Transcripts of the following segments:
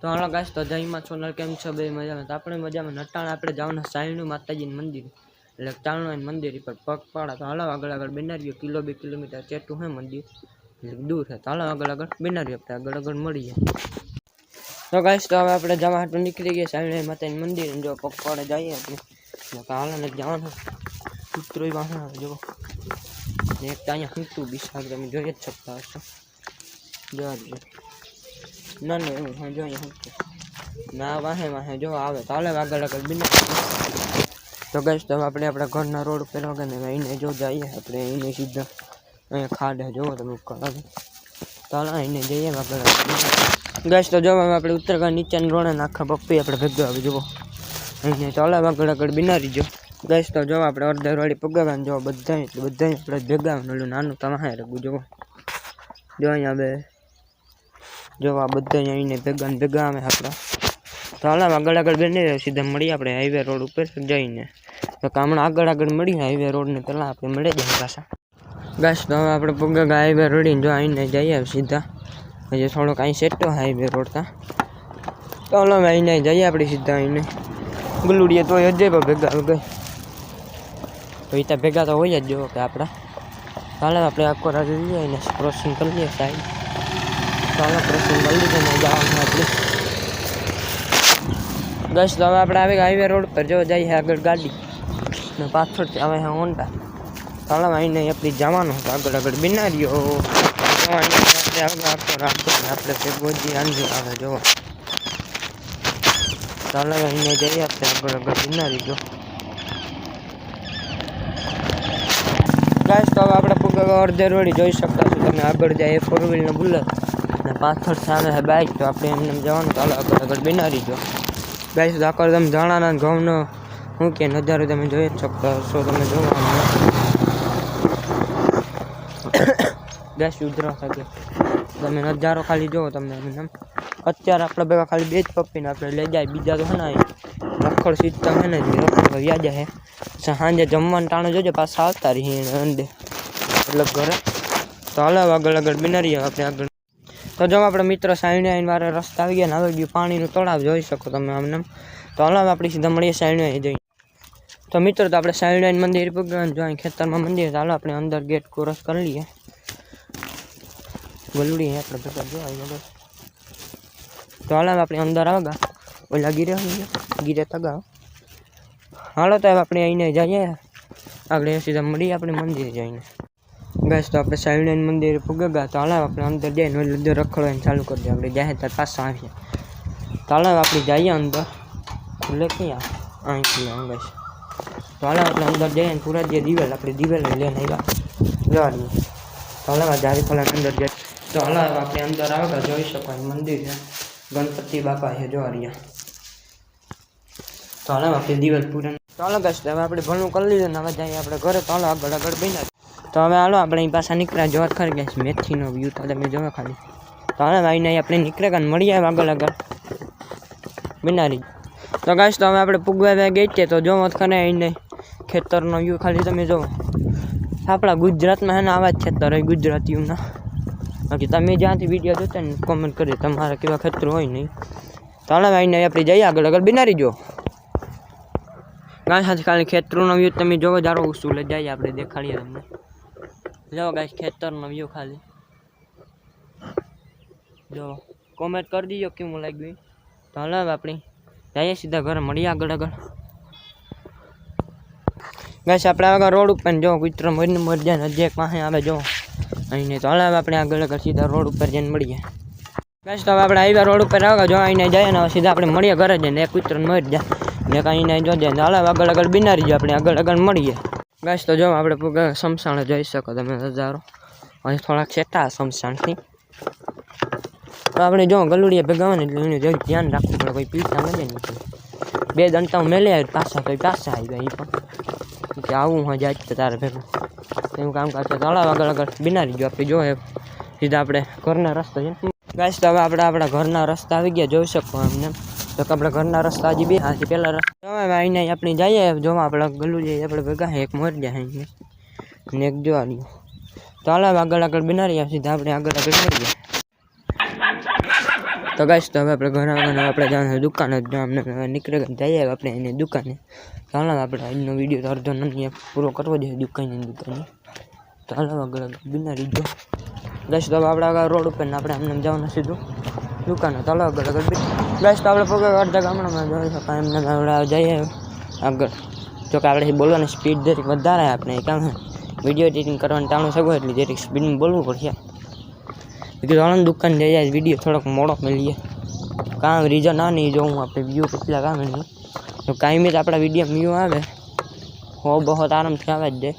તો હાલો ગાઈસ તો જય માં સોનલ કેમ છો બે મજામાં તો આપણે મજામાં નટાણ આપણે જવાનું સાયણું માતાજીનું મંદિર એટલે ચાણું મંદિર પર પગ પાડા તો હાલો આગળ આગળ બનાવીએ કિલો બે કિલોમીટર ચેટું હે મંદિર એટલે દૂર છે તો હાલો આગળ આગળ બનાવીએ આપણે આગળ આગળ મળીએ તો ગાઈસ તો હવે આપણે જવા હાટું નીકળી ગયા સાયણું માતાજીનું મંદિર જો પગ પાડે જઈએ આપણે હાલો ને જવાનું કૂતરો વાહન જો એક તો અહીંયા કૂતરું બિસાડ તમે જોઈ જ શકતા હશો જવા ના ન હું સંજોય હંક ના વાહે માહે જો આવે તાલે આગળ આગળ બિના તો ગાઈસ તો આપણે આપણા ઘર ના રોડ પેલો ગને એને જો જાય આપણે એને સીધા એ ખાડે જો તમે કળા તાલા એને દેજે આગળ ગાઈસ તો જો અમે આપણે ઉત્તર ઘર નીચે ને રોણા નાખા બપ્પી આપણે ભેગ્યો હવે જો એને ચાલે આગળ આગળ બિના રીજો ગાઈસ તો જો આપણે અર્ધરવાળી પગગાન જો બધાય બધાય આપણે ભેગા નનું નાનું તમાહે રગુ જો જો અહીંયા બે જો આ બધા આવીને ભેગા ને ભેગા અમે આપણા તો હાલ આગળ આગળ બની સીધા મળીએ આપણે હાઈવે રોડ ઉપર જઈને તો હમણાં આગળ આગળ મળીએ હાઈવે રોડને પહેલાં આપણે મળે જાય પાછા બસ તો હવે આપણે પગ હાઈવે રોડીને જો આવીને જઈએ સીધા હજી થોડોક અહીં સેટો હાઈવે રોડ તા તો હલો આવીને જઈએ આપણે સીધા આવીને ગુલુડીએ તો હજે પણ ભેગા ગઈ તો ત્યાં ભેગા તો હોય જ જો કે આપણા ચાલે આપણે આખો રાજ જઈએ એને ક્રોસિંગ કરી લઈએ સાહેબ चलो प्रश्न जल्दी से मैं जाऊँ अपनी दस तो मैं अपने आवेगा हाईवे रोड पर जो जाइए अगर गाड़ी मैं पाथर से आवे हैं ऑन पर चलो भाई अपनी जवान हो अगर अगर बिना रही हो अपने जो આગળ જાય એ ફોરવલનો બુલર અને પાથર ચાલે છે બાઈ તો આપણે એમ એમ જવાનું તો આ આગળ આગળ બેના રીજો ગાઈસ જોકર તમે જાણા ને ઘવનો હું કે નધારું તમે જોયે ચક્કર સો તમે જોવાનું ગાઈસ ઊંધો થાકે તમે નધારો ખાલી જો તમે અત્યાર આપણે ભાઈ ખાલી બે જ પપ્પીને આપણે લઈ જાય બીજા તો છે ને લખડ સીટતા છે ને રોક વ્યાજે છે સા હાજે જમન તાણો જોજો પાસ આસ્તા રી એન્ડ એટલે ઘરે तो चाल आग आग बिना आगे आग तो जो आप मित्र साइणिया इन बारे रस्ता आ गया नागर गया पानी तला जो सको ते आम तो हालां आप सीधा मड़िए साइणिया जाइए तो मित्रों तो आप साइणिया मंदिर जो खेतर में मंदिर चलो अपने अंदर गेट क्रॉस कर लीए गलूड़ी है अपने जो आगे तो हालां आप अंदर आ गया ओला गिरे गिरे तगा हालो तो आप अपने अँ जाइए आगे सीधा मड़िए अपने मंदिर जाइए ગેસ તો આપણે સાયણ મંદિર પૂગ્યા ગયા તો આપણે અંદર જઈએ ને લીધો રખડો એને ચાલુ કરી દે આપણે જાય ત્યાં પાછા આવીએ તો આપણે જઈએ અંદર ખુલ્લે ક્યાં અહીં ખુલ્લે અંગેશ તો હાલાવ આપણે અંદર જઈએ ને પૂરા જે દિવેલ આપણે દિવેલ લઈને આવ્યા લેવાની તો હાલાવ જાવી ખોલા અંદર જઈએ તો હાલાવ આપણે અંદર આવતા જોઈ શકો મંદિર ગણપતિ બાપા છે જોવા રહ્યા તો હાલાવ આપણે દિવેલ પૂરા તો હાલો હવે આપણે ભણું કરી લીધું ને હવે જઈએ આપણે ઘરે તાળા આગળ આગળ બન્યા તો હવે હાલો આપણે એ પાછા નીકળ્યા જોવા ખરી ગયા મેથીનો વ્યૂ તો તમે જોવા ખાલી તો હાલો ભાઈને આપણે નીકળ્યા કાન મળી જાય આગળ આગળ બિનારી તો કાશ તો હવે આપણે પુગવા ગઈ છીએ તો જોવો ખરે એને ખેતરનો વ્યૂ ખાલી તમે જોવો આપણા ગુજરાતમાં એના આવા જ ખેતર હોય ગુજરાતીઓના બાકી તમે જ્યાંથી વિડીયો જોતા ને કોમેન્ટ કરી તમારા કેવા ખેતર હોય નહીં તો હાલો ભાઈને આપણે જઈએ આગળ આગળ બિનારી જો ગાય સાથે ખાલી ખેતરોનો વ્યૂ તમે જોવો જારો ઉસુલે જઈએ આપણે દેખાડીએ તમને જો ગાઈસ ખેતર નો view ખાલી જો કોમેન્ટ કરી દીજો કેમ લાગ્યું થાલા આપણી આયા સીધા ઘર મડીયા ગડગડ ગાઈસ આપણે આગળ રોડ ઉપર જાવ કૂતરો મર ને મર જાય ને એક પાહે આવે જો અહી ને તો થાલા આપણી આગળ આગળ સીધા રોડ ઉપર જઈને મડીએ ગાઈસ તો આપણે આયા રોડ ઉપર આવો જો અહી ને જાય ને સીધા આપણે મડીયા ઘરે જઈએ ને કૂતરો મર જાય ને કાઈ એને આ જો દે ને થાલા આગળ આગળ બિનારી જો આપણે આગળ આગળ મડીએ ગાઈસ તો જો આપણે સમસાણ જોઈ શકો તમે નજારો અહીં થોડાક છેટા સમસાણથી તો આપણે જો ગલુડિયા ભેગા ને એટલે એનું ધ્યાન રાખવું પડે કોઈ પીતા મળે નહીં બે દંતા મેલે પાછા કોઈ પાછા આવી ગયા એ પણ કે આવું હું જાય તો તારે ભેગું એવું કામ કરતા તળાવ આગળ આગળ બિનારી જો આપણે જોઈએ સીધા આપણે ઘરના રસ્તા છે ગાઈસ તો હવે આપણે આપણા ઘરના રસ્તા આવી ગયા જોઈ શકો એમને તો આપણે ઘરના રસ્તા હજી બે હાથી પહેલા રસ્તા હવે આવીને આપણે જઈએ જોવા આપણે ગલું જઈએ આપણે ભેગા એક મરી જાય ને એક જોવાની તો હાલ આગળ આગળ બનાવીએ સીધા આપણે આગળ આગળ જઈએ તો ગાઈશ તો હવે આપણે ઘણા ઘણા આપણે જવાનું દુકાને જ અમને નીકળી જઈએ આપણે એની દુકાને ચાલો આપણે આજનો વિડીયો અડધો નથી પૂરો કરવો જોઈએ દુકાનની દુકાને ચાલો આગળ આગળ બિના લીધો ગાઈશ તો આપણે આગળ રોડ ઉપર ને આપણે અમને જવાનું સીધું દુકાનનો ડળ આગળ આગળ બેસ્ટ તો આપણે પોગ અડધા ગામનામાં જઈ શકાય એમ નળાવા જાયે આગળ જો કે આપણે બોલવા ને સ્પીડ દે વધારે આપને કેમ વિડિયો એડિટિંગ કરવાનો તાણો શકો એટલી જે સ્પીડ બોલવું પડશે કે દુકાન જઈ જાય વિડિયો થોડોક મોડો પડીએ કામ રીજો નાની જો હું આપ પે વિયો પક લગામે ને તો કાઈમે આપડા વિડિયો મ્યુ આવે ખો બહોત આરામથી આવે જ દે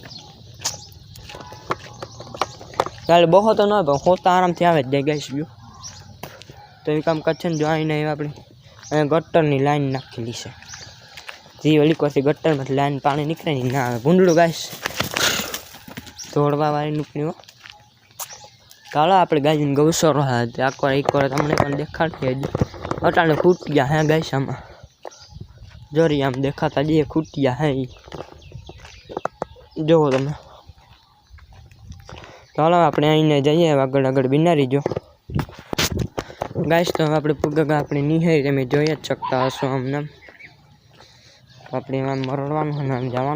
એટલે બહોત ન હો તો ખોતા આરામથી આવે જ દે ગાઈસ તો એ કામ કરશે ને જો આવીને આવ્યા આપણે અહીંયા ગટરની લાઈન નાખી છે જે ઓલી કોરથી ગટરમાંથી લાઈન પાણી નીકળે ને ના આવે ભૂંડળું ગાઈશ ધોળવા વાળી નીકળ્યું ચાલો આપણે ગાયને ગૌસરો હતી આખો એક વાર તમને પણ દેખાડતી જ અટાણે ખૂટ્યા હા ગાઈશ આમાં જોરી આમ દેખાતા જઈએ ખૂટ્યા હે જુઓ તમે ચાલો આપણે અહીંને જઈએ આગળ આગળ બિનારી જો गाइस तो अपने पुग अपने निहरी ते जो चकता हसो हमने अपने मरवा जावा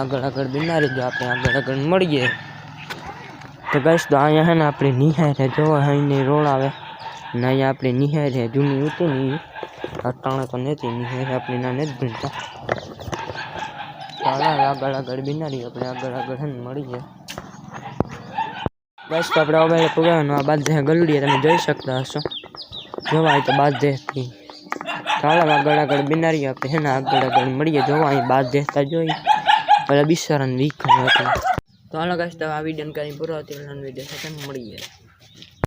आगे बिना रही आप आगे आगे मड़िए तो गाइस तो अँ है ना अपने निहर है जो अँ रोल आए आप अँ अपने जूनी उतनी नहीं अटाणा तो नहीं निहर है अपने ना नहीं आगे आगे बिना रही अपने आगे आगे मड़िए બસ તો આપણે મોબાઈલ પ્રોગ્રામનો આ બાદ ગલુડીએ તમે જોઈ શકતા હશો જોવાય તો બાદ દેહથી કાળા આગળ આગળ બિનારી આપણે એના આગળ આગળ મળીએ જોવા અહીં બાદ દેહતા જોઈ પેલા બિસ્સર અને વીખ હતો તો હાલો કાશ તો આ વિડીયો કરીને પૂરો હતો વિડીયો મળીએ